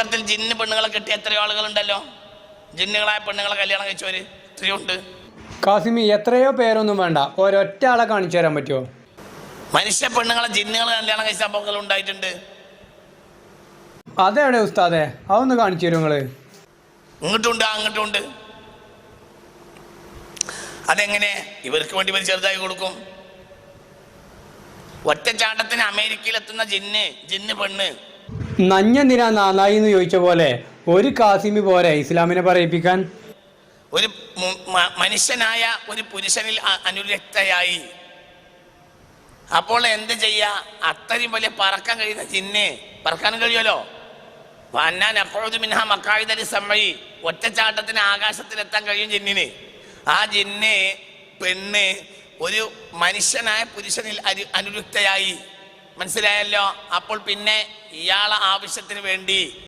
കൂട്ടത്തിൽ ജിന്ന് പെണ്ണുങ്ങളെ കെട്ടിയ എത്രയോ ആളുകളുണ്ടല്ലോ? ജിന്നുകളായ പെണ്ണുങ്ങളെ കല്യാണം കഴിച്ചവര് എത്രയോ ഉണ്ട് കാസിമി എത്രയോ പേരൊന്നും വേണ്ട. ഒരൊറ്റ ആളെ കാണിച്ചു തരാൻ പറ്റുമോ? മനുഷ്യ പെണ്ണുങ്ങളെ ജിന്നുകൾ കല്യാണം കഴിച്ച സംഭവങ്ങൾ ഉണ്ടായിട്ടുണ്ട്. അതെവിടെ ഉസ്താദെ? അതൊന്ന് കാണിച്ചു തരും നിങ്ങൾ? ഇങ്ങോട്ടുണ്ട് അങ്ങോട്ടുണ്ട് അതെങ്ങനെ? ഇവർക്ക് വേണ്ടി ഇവർ ചെറുതായി കൊടുക്കും. ഒറ്റച്ചാട്ടത്തിന് അമേരിക്കയിലെത്തുന്ന ജിന്ന് ജിന്ന് പെണ്ണ്. നഞ്ഞെന്തിനാ നാനായി എന്ന് ചോദിച്ച പോലെ ഒരു കാസിമി പോരെ ഇസ്ലാമിനെ പറയിപ്പിക്കാൻ? ഒരു മനുഷ്യനായ ഒരു പുരുഷനിൽ അനുരക്തയായി. അപ്പോൾ എന്ത് ചെയ്യാ? അത്രയും വലിയ പറക്കാൻ കഴിയുന്ന ചിന്നെ പറക്കാൻ കഴിയുമല്ലോ? വന്നാൻ അപ്പോഴും മിൻഹ മക്കായുധരി സമ്മഴി ഒറ്റച്ചാട്ടത്തിന് ആകാശത്തിലെത്താൻ കഴിയും ജിന്നിന്. ആ ജിന്നെ പെണ്ണ് ഒരു മനുഷ്യനായ പുരുഷനിൽ അനുരുക്തയായി. മനസ്സിലായല്ലോ? അപ്പോൾ പിന്നെ ഇയാളെ ആവശ്യത്തിന് വേണ്ടി